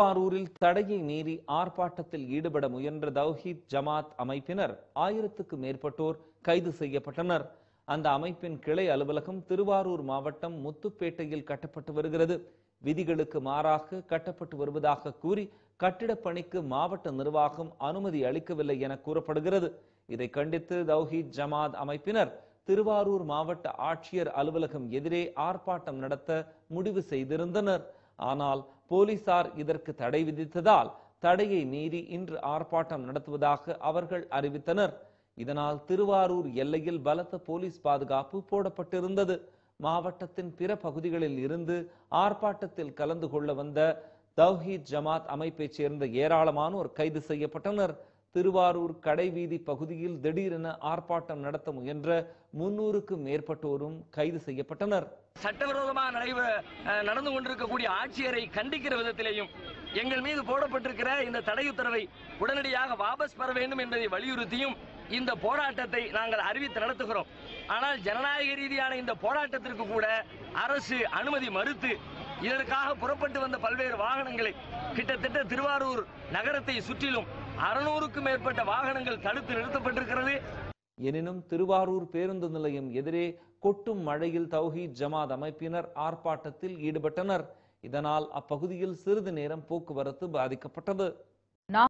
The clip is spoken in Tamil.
திருவாரூரில் தடையை மீறி ஆர்ப்பாட்டத்தில் ஈடுபட முயன்ற தௌஹீத் ஜமாத் அமைப்பினர் ஆயிரத்துக்கு மேற்பட்டோர் கைது செய்யப்பட்டனர். அந்த அமைப்பின் கிளை அலுவலகம் திருவாரூர் மாவட்டம் முத்துப்பேட்டையில் கட்டப்பட்டு வருகிறது. விதிகளுக்கு மாறாக கட்டப்பட்டு வருவதாக கூறி கட்டிடப் பணிக்கு மாவட்ட நிர்வாகம் அனுமதி அளிக்கவில்லை என கூறப்படுகிறது. இதை கண்டித்து தௌஹீத் ஜமாத் அமைப்பினர் திருவாரூர் மாவட்ட ஆட்சியர் அலுவலகம் எதிரே ஆர்ப்பாட்டம் நடத்த முடிவு செய்திருந்தனர். ஆனால் போலீசார் இதற்கு தடை விதித்ததால் தடையை மீறி இன்று ஆர்ப்பாட்டம் நடத்துவதாக அவர்கள் அறிவித்தனர். இதனால் திருவாரூர் எல்லையில் பலத்த போலீஸ் பாதுகாப்பு போடப்பட்டிருந்தது. மாவட்டத்தின் பிற பகுதிகளில் இருந்து ஆர்ப்பாட்டத்தில் கலந்து கொள்ள வந்த தௌஹீத் ஜமாத் அமைப்பைச் சேர்ந்த ஏராளமானோர் கைது செய்யப்பட்டனர். திருவாரூர் கடைவீதி பகுதியில் திடீரென ஆர்ப்பாட்டம் நடத்த முயன்ற முன்னூறுக்கும் மேற்பட்டோரும் கைது செய்யப்பட்டனர். சட்டவிரோதமாக நடைபெற நடந்து கொண்டிருக்கக்கூடிய ஆட்சியரை கண்டிக்கிற விதத்திலேயும் எங்கள் மீது போடப்பட்டிருக்கிற இந்த தடை உத்தரவை உடனடியாக வாபஸ் பெற வேண்டும் என்பதை வலியுறுத்தியும் இந்த போராட்டத்தை நாங்கள் அறிவித்து நடத்துகிறோம். ஆனால் ஜனநாயக ரீதியான இந்த போராட்டத்திற்கு கூட அரசு அனுமதி மறுத்து இதற்காக புறப்பட்டு வந்த பல்வேறு வாகனங்களை கிட்டத்தட்ட திருவாரூர் நகரத்தை சுற்றிலும் அறுநூறுக்கும் மேற்பட்ட வாகனங்கள் தடுத்து நிறுத்தப்பட்டிருக்கிறது. எனினும் திருவாரூர் பேருந்து நிலையம் எதிரே கொட்டும் மழையில் தௌஹீத் ஜமாத் அமைப்பினர் ஆர்ப்பாட்டத்தில் ஈடுபட்டனர். இதனால் அப்பகுதியில் சிறிது நேரம் போக்குவரத்து பாதிக்கப்பட்டது.